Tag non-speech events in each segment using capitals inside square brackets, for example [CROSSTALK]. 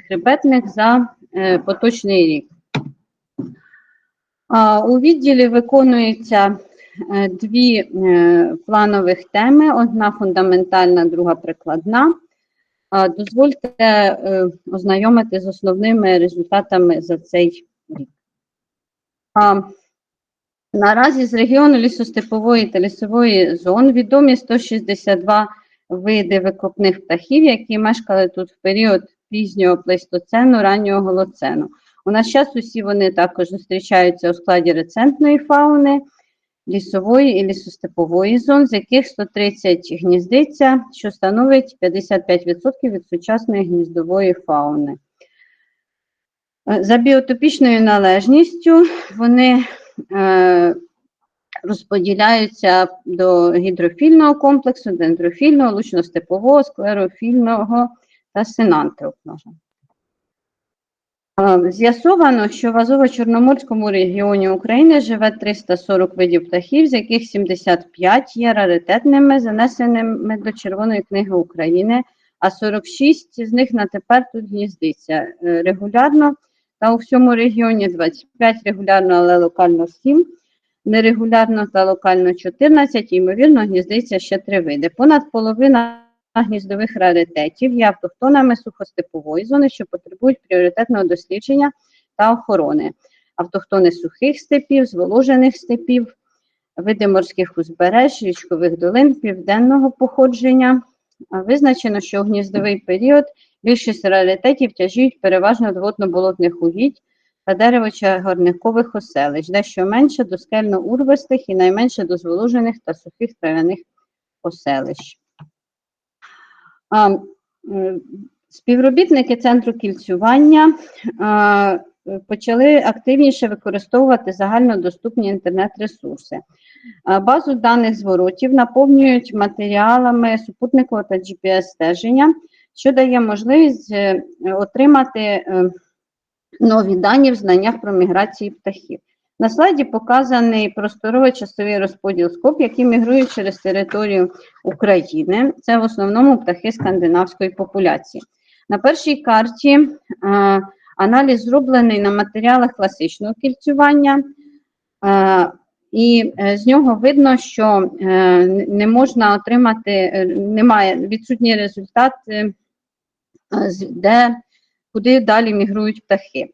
хребетних за е, поточний рік. У відділі виконується е, дві е, планових теми: одна фундаментальна, друга прикладна. Дозвольте ознайомити з основними результатами за цей рік. Наразі з регіону лісостепової та лісової зон відомі 162 види викопних птахів, які мешкали тут в період пізнього плейстоцену, раннього голоцену. У наш час усі вони також зустрічаються у складі рецентної фауни, лісової і лісостепової зон, з яких 130 гніздиться, що становить 55% від сучасної гніздової фауни. Е, За біотопічною належністю вони е, розподіляються до гідрофільного комплексу, дендрофільного, лучно-степового, склерофільного та синантропного. З'ясовано, що в Азово-Чорноморському регіоні України живе 340 видів птахів, з яких 75 є раритетними, занесеними до Червоної книги України, а 46 з них на тепер тут гніздиться е, регулярно та у всьому регіоні 25 регулярно, але локально 7, нерегулярно та локально 14, і, ймовірно, гніздиться ще три види. Понад половина гніздових раритетів є автохтонами сухостепової зони, що потребують пріоритетного дослідження та охорони. Автохтони сухих степів, зволожених степів, види морських узбереж, річкових долин південного походження. Визначено, що у гніздовий період більшість раритетів тяжіють переважно до водно-болотних угідь та дерево-чагорникових оселищ, дещо менше до скельно-урвистих і найменше до зволожених та сухих трав'яних оселищ. М, Співробітники центру кільцювання почали активніше використовувати загальнодоступні інтернет-ресурси. Базу даних зворотів наповнюють матеріалами супутникового та GPS-стеження, що дає можливість е, отримати е, нові дані в знаннях про міграції птахів. На слайді показаний просторовий часовий розподіл скоп, які мігрують через територію України. Це в основному птахи скандинавської популяції. На першій карті е, аналіз зроблений на матеріалах класичного кільцювання, е, і е, з нього видно, що е, не можна отримати, е, немає відсутній результат, де куди далі мігрують птахи.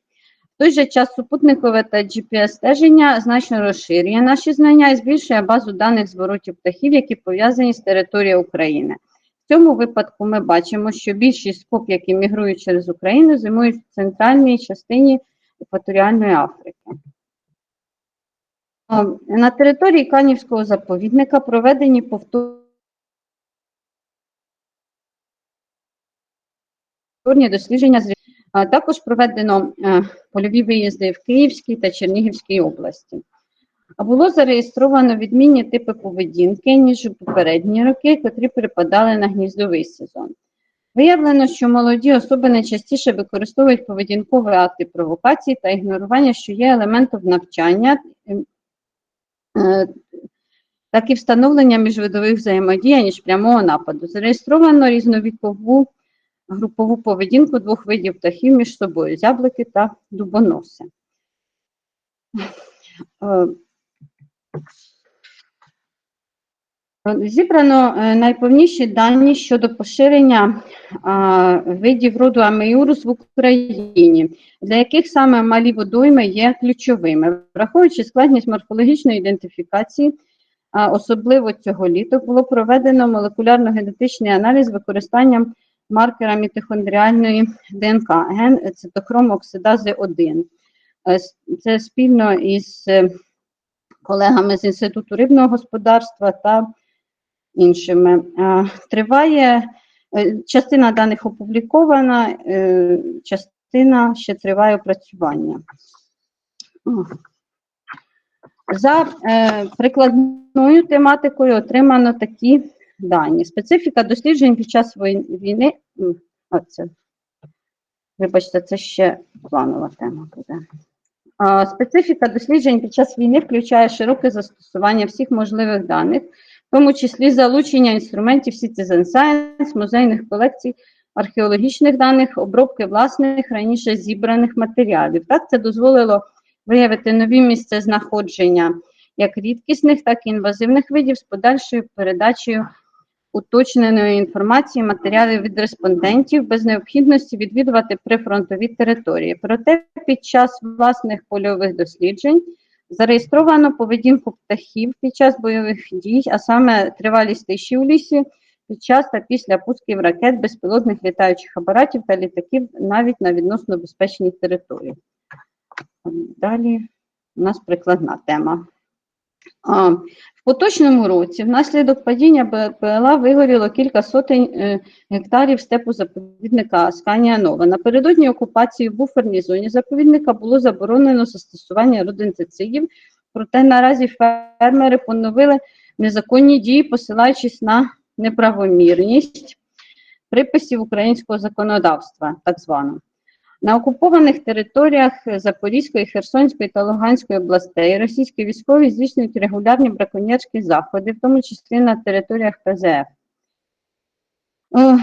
Той же час супутникове та GPS-стеження значно розширює наші знання і збільшує базу даних зворотів птахів, які пов'язані з територією України. В цьому випадку ми бачимо, що більшість скоп, які мігрують через Україну, зимують в центральній частині екваторіальної Африки. На території Канівського заповідника проведені повторні дослідження з Також проведено е, польові виїзди в Київській та Чернігівській області. Було зареєстровано відмінні типи поведінки, ніж у попередні роки, котрі припадали на гніздовий сезон. Виявлено, що молоді особи найчастіше використовують поведінкові акти провокації та ігнорування, що є елементом навчання, е, так і встановлення міжвидових взаємодій, ніж прямого нападу. Зареєстровано різновікову групову поведінку двох видів птахів між собою зяблики та дубоноси. Е, Зібрано е, найповніші дані щодо поширення видів роду амеюрус в Україні, для яких саме малі водойми є ключовими. Враховуючи складність морфологічної ідентифікації, особливо цього літа, було проведено молекулярно-генетичний аналіз з використанням маркера мітохондріальної ДНК, ген цитохром оксидази 1. Е, Це спільно із е, колегами з Інституту рибного господарства та іншими. Е, Триває, частина даних опублікована, частина ще триває опрацювання. За прикладною тематикою отримано такі дані. Специфіка досліджень під час війни. м, А, це, вибачте, це ще планова тема буде. Специфіка досліджень під час війни включає широке застосування всіх можливих даних, в тому числі залучення інструментів Citizen Science, музейних колекцій археологічних даних, обробки власних раніше зібраних матеріалів. Так, це дозволило виявити нові місця знаходження як рідкісних, так і інвазивних видів з подальшою передачею уточненої інформації, матеріалів від респондентів без необхідності відвідувати прифронтові території. Проте під час власних польових досліджень зареєстровано поведінку птахів під час бойових дій, а саме тривалість тиші у лісі під час та після пусків ракет, безпілотних літаючих апаратів та літаків навіть на відносно безпечній території. Далі у нас прикладна тема. В поточному році внаслідок падіння БПЛА вигоріло кілька сотень е, гектарів степу заповідника Асканія Нова. Напередодні окупації в буферній зоні заповідника було заборонено застосування родинцицидів, проте наразі фермери поновили незаконні дії, посилаючись на неправомірність приписів українського законодавства, так звано. На окупованих територіях Запорізької, Херсонської та Луганської областей російські військові здійснюють регулярні браконьєрські заходи, в тому числі на територіях ПЗФ. Е,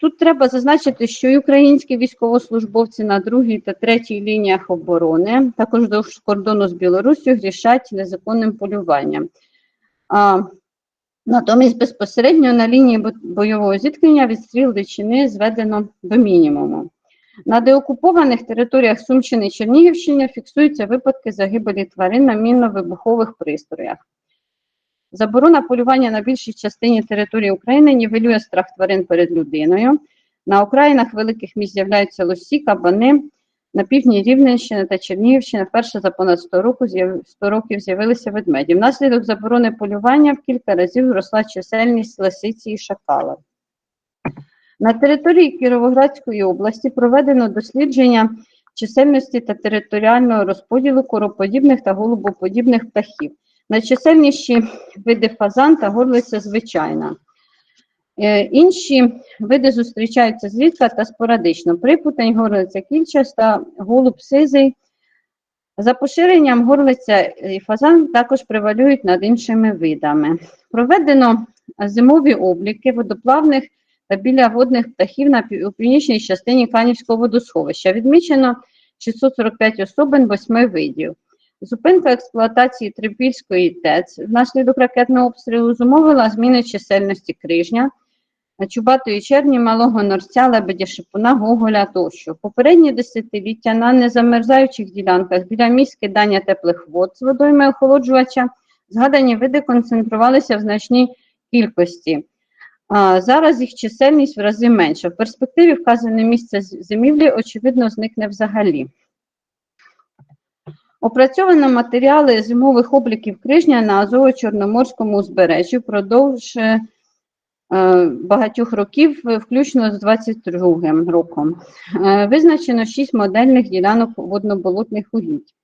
Тут треба зазначити, що і українські військовослужбовці на другій та третій лініях оборони, також до кордону з Білоруссю, грішать незаконним полюванням. А, Натомість безпосередньо на лінії бойового зіткнення відстріл дичини зведено до мінімуму. На деокупованих територіях Сумщини і Чернігівщини фіксуються випадки загибелі тварин на мінно-вибухових пристроях. Заборона полювання на більшій частині території України нівелює страх тварин перед людиною. На окраїнах великих міст з'являються лосі, кабани. На півдні Рівненщини та Чернігівщини вперше за понад 100 років, 100 років з'явилися ведмеді. Внаслідок заборони полювання в кілька разів зросла чисельність лисиці і шакала. На території Кіровоградської області проведено дослідження чисельності та територіального розподілу короподібних та голубоподібних птахів. Найчисельніші види фазан та горлиця звичайна. Е, інші види зустрічаються зрідка та спорадично. Припутень, горлиця кільчаста, голуб сизий. За поширенням горлиця і фазан також превалюють над іншими видами. Проведено зимові обліки водоплавних біля водних птахів на північній частині Канівського водосховища. Відмічено 645 особин восьми видів. Зупинка експлуатації Трипільської ТЕЦ внаслідок ракетного обстрілу зумовила зміни чисельності крижня, чубатої черні, малого норця, лебедя шипуна, гоголя тощо. Попередні десятиліття на незамерзаючих ділянках біля місць кидання теплих вод з водойми охолоджувача згадані види концентрувалися в значній кількості. Зараз їх чисельність в рази менша. В перспективі вказане місце зимівлі, очевидно, зникне взагалі. Опрацьовано матеріали зимових обліків крижня на Азово-Чорноморському узбережжі впродовж е, багатьох років, включно з 22 роком. Е, визначено 6 модельних ділянок водноболотних угідь.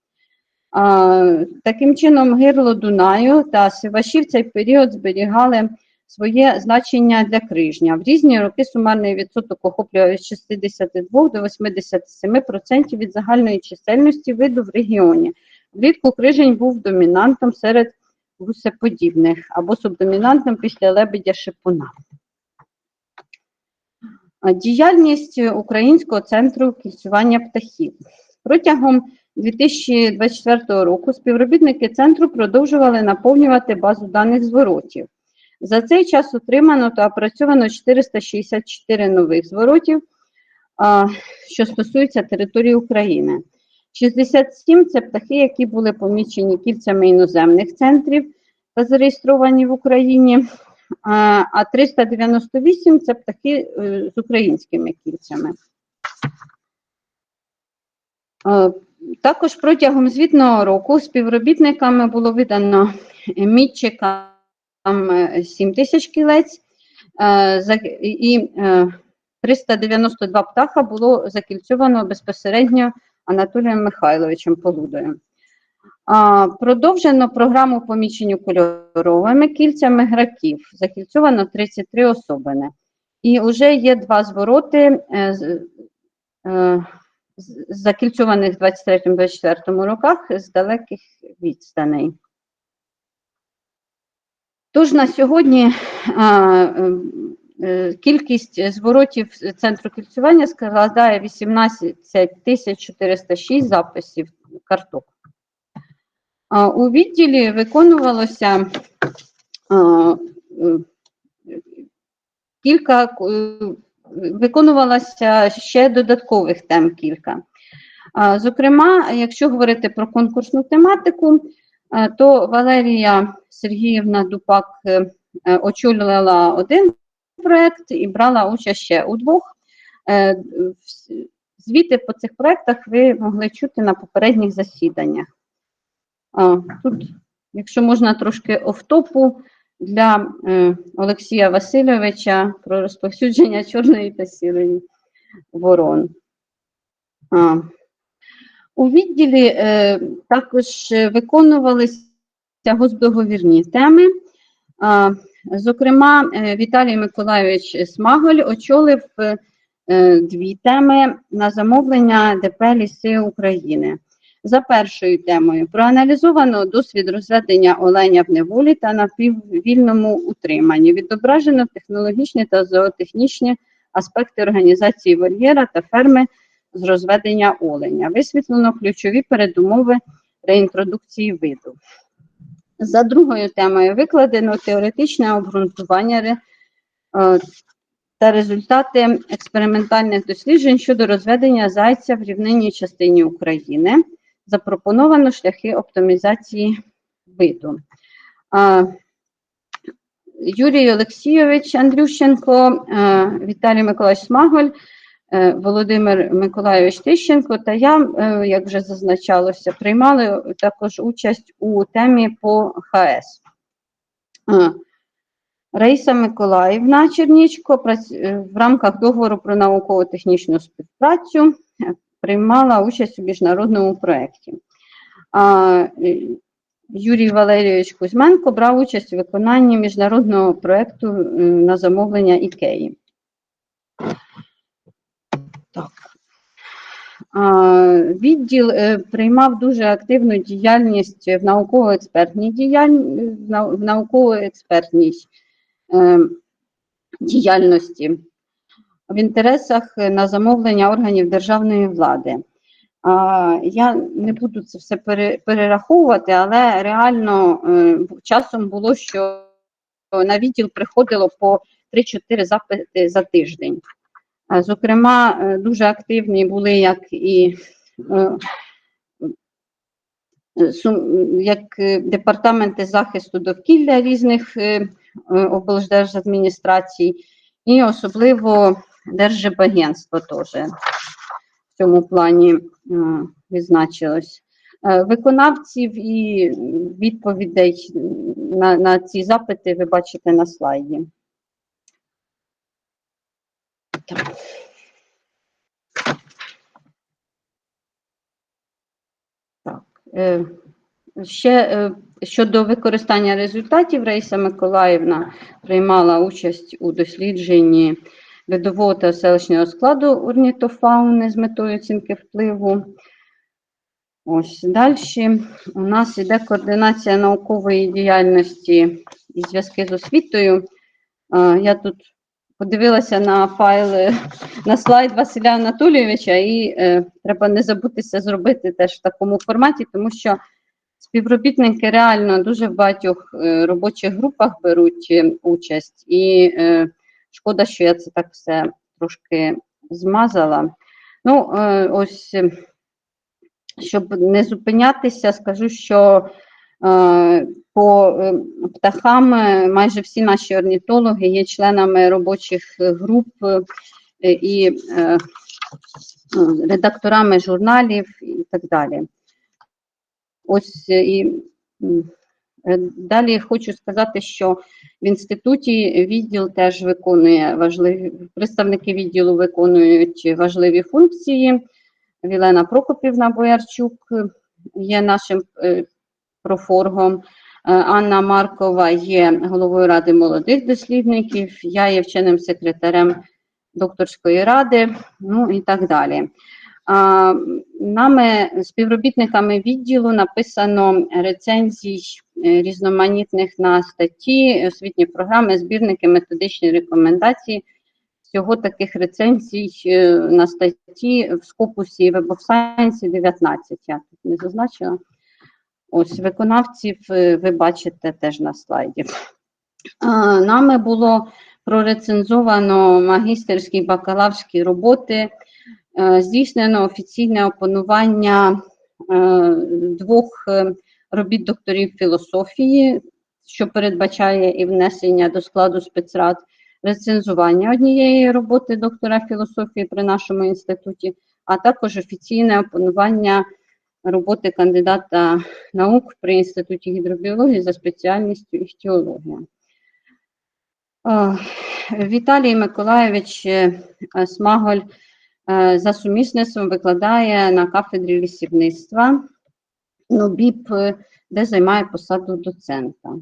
Таким чином, гирло Дунаю та Сивашів цей період зберігали своє значення для крижня. В різні роки сумарний відсоток охоплює від 62 до 87% від загальної чисельності виду в регіоні. Влітку крижень був домінантом серед гусеподібних або субдомінантом після лебедя шипуна. Діяльність Українського центру кільцювання птахів. Протягом 2024 року співробітники центру продовжували наповнювати базу даних зворотів. За цей час отримано та опрацьовано 464 нових зворотів, що стосуються території України. 67 це птахи, які були помічені кільцями іноземних центрів та зареєстровані в Україні, а 398 це птахи е, з українськими кільцями. Також протягом звітного року співробітниками було видано мітчика там 7 е, тисяч кілець, е, і 392 е, птаха було закільцьовано безпосередньо Анатолієм Михайловичем Полудою. Продовжено програму поміченню кольоровими кільцями граків. Закільцьовано 33 особини. І вже є два звороти закільцьованих в 23-24 роках з далеких відстаней. Тож на сьогодні е, кількість зворотів центру кільцювання складає 18 тисяч 406 записів карток. А, У відділі виконувалося е, кілька, е, виконувалося ще додаткових тем кілька. Зокрема, якщо говорити про конкурсну тематику, е, то Валерія Сергіївна Дупак е, е, очолювала один проєкт і брала участь ще у двох. Е, Звіти по цих проєктах ви могли чути на попередніх засіданнях. Тут, якщо можна трошки офтопу для Олексія Васильовича про розповсюдження [LAUGHS] чорної та сірої ворон. У відділі е, також виконувалися госдоговірні теми. А, Зокрема, е, Віталій Миколайович Смаголь очолив е, дві теми на замовлення ДП «Ліси України. За першою темою проаналізовано досвід розведення оленя в неволі та на піввільному утриманні. Відображено технологічні та зоотехнічні аспекти організації вольєра та ферми з розведення оленя. Висвітлено ключові передумови реінтродукції виду. За другою темою викладено теоретичне обґрунтування е, та результати експериментальних досліджень щодо розведення зайця в рівнинній частині України. Запропоновано шляхи оптимізації виду. Юрій Олексійович Андрющенко, е, Віталій Миколаївич Смаголь, е, Володимир Миколайович Тищенко та я, е, як вже зазначалося, приймали також участь у темі по ХС. Е, Раїса Миколаївна Чернічко е, в рамках договору про науково-технічну співпрацю е, приймала участь у міжнародному проєкті. Е, Юрій Валерійович Кузьменко брав участь у виконанні міжнародного проєкту е, на замовлення Ікеї. Так. Відділ е, приймав дуже активну діяльність в науково-експертній діяль- в нау- науково-експертній е, діяльності в інтересах е, на замовлення органів державної влади. Я не буду це все перераховувати, але реально часом було, що на відділ приходило по 3-4 запити за тиждень. Зокрема, е, дуже активні були як і е, як департаменти захисту довкілля різних е, облдержадміністрацій, і особливо Держибагентство теж в цьому плані відзначилось. Виконавців і відповідей на, на ці запити ви бачите на слайді. Так. Так. е, Ще е, щодо використання результатів, Раїса Миколаївна приймала участь у дослідженні видового та селищного складу орнітофауни з метою оцінки впливу. Ось далі у нас іде координація наукової діяльності і зв'язки з освітою. Е, Я тут подивилася на файли, на слайд Василя Анатолійовича, і е, треба не забутися зробити теж в такому форматі, тому що співробітники реально дуже в багатьох е, робочих групах беруть е, участь, і е, шкода, що я це так все трошки змазала. Ну, е, ось, щоб не зупинятися, скажу, що по е, птахам е, майже всі наші орнітологи є членами робочих е, груп е, і е, ну, редакторами журналів і так далі. Ось е, і е, далі хочу сказати, що в інституті відділ теж виконує важливі представники відділу виконують важливі функції. Вілена Прокопівна Боярчук е, є нашим е, профоргом. Е, Анна Маркова є головою ради молодих дослідників, я є вченим секретарем докторської ради, ну і так далі. Нами, співробітниками відділу, написано рецензій е, різноманітних на статті, освітні програми, збірники, методичні рекомендації. Всього таких рецензій е, на статті в скопусі Web of Science 19, я тут не зазначила. Ось виконавців е, ви бачите теж на слайді. Нами було прорецензовано магістерські бакалаврські роботи, е, здійснено офіційне опанування е, двох робіт докторів філософії, що передбачає і внесення до складу спецрад, рецензування однієї роботи доктора філософії при нашому інституті, а також офіційне опанування роботи кандидата наук при інституті гідробіології за спеціальністю іхтіологія. Е, Віталій Миколайович е, Смаголь е, за сумісництвом викладає на кафедрі лісівництва НОБІП, е, де займає посаду доцента.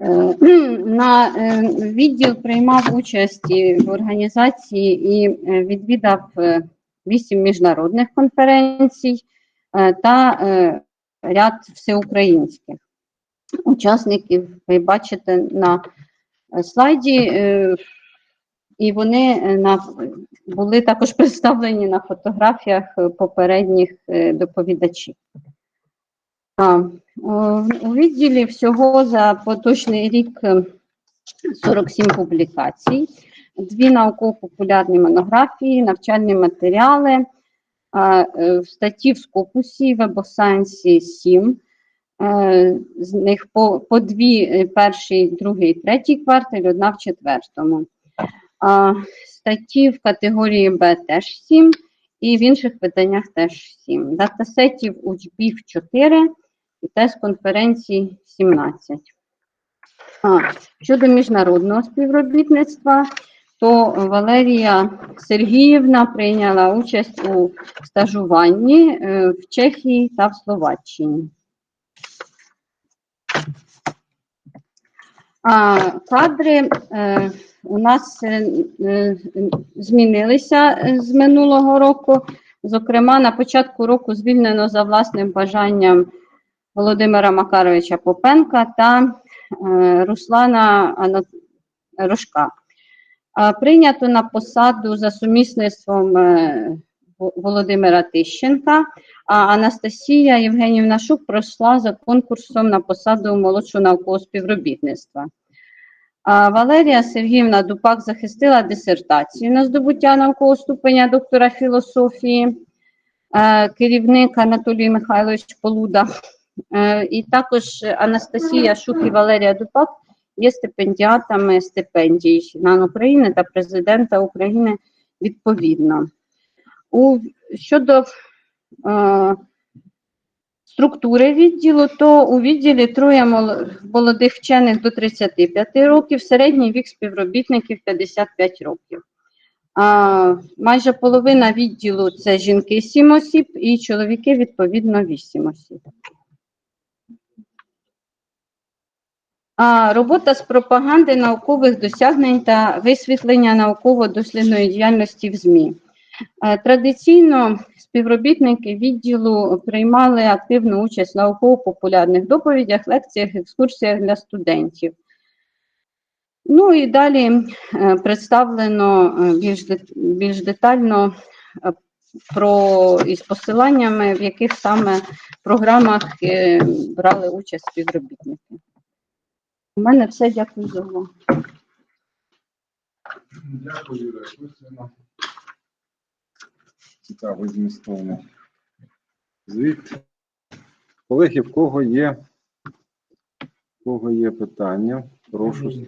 Е, [CLEARS THROAT] На е, відділ приймав участь в організації і е, відвідав вісім міжнародних конференцій е, та е, ряд всеукраїнських. Учасників ви бачите на е, слайді, і вони були також представлені на фотографіях попередніх доповідачів. У відділі всього за поточний рік е, 47 публікацій, дві науково-популярні монографії, навчальні матеріали, е, статті в Скопусі, в Web 7, Е, з них по, по дві, е, перший, другий, третій квартал, одна в четвертому. Статті в категорії Б теж 7, і в інших виданнях теж 7. Датасетів учбів 4 і тест конференцій 17. А, щодо міжнародного співробітництва, то Валерія Сергіївна прийняла участь у стажуванні е, в Чехії та в Словаччині. А, кадри е, у нас е, змінилися з минулого року. Зокрема, на початку року звільнено за власним бажанням Володимира Макаровича Попенка та Руслана Рожка. Прийнято на посаду за сумісництвом е, Володимира Тищенка, а Анастасія Євгенівна Шук пройшла за конкурсом на посаду молодшого наукового співробітництва. Валерія Сергіївна Дупак захистила дисертацію на здобуття наукового ступеня доктора філософії, е, керівник Анатолій Михайлович Полуда. Е, І також Анастасія Шук і Валерія Дупак є стипендіатами стипендій НАН України та президента України відповідно. У, щодо е, структури відділу, то у відділі троє молодих вчених до 35 років, середній вік співробітників 55 років. А, майже половина відділу це жінки 7 осіб і чоловіки відповідно 8 осіб. А, робота з пропаганди наукових досягнень та висвітлення науково-дослідної діяльності в ЗМІ. Е, Традиційно співробітники відділу приймали активну участь в науково-популярних доповідях, лекціях, екскурсіях для студентів. Ну і далі е, представлено е, більш, більш детально про із посиланнями, в яких саме програмах брали участь співробітники. У мене все. Дякую за увагу. Дякую, Юрія Костяна. Цікавий змістовно. звіт. Колеги, в кого є, в кого є питання, прошу ставити.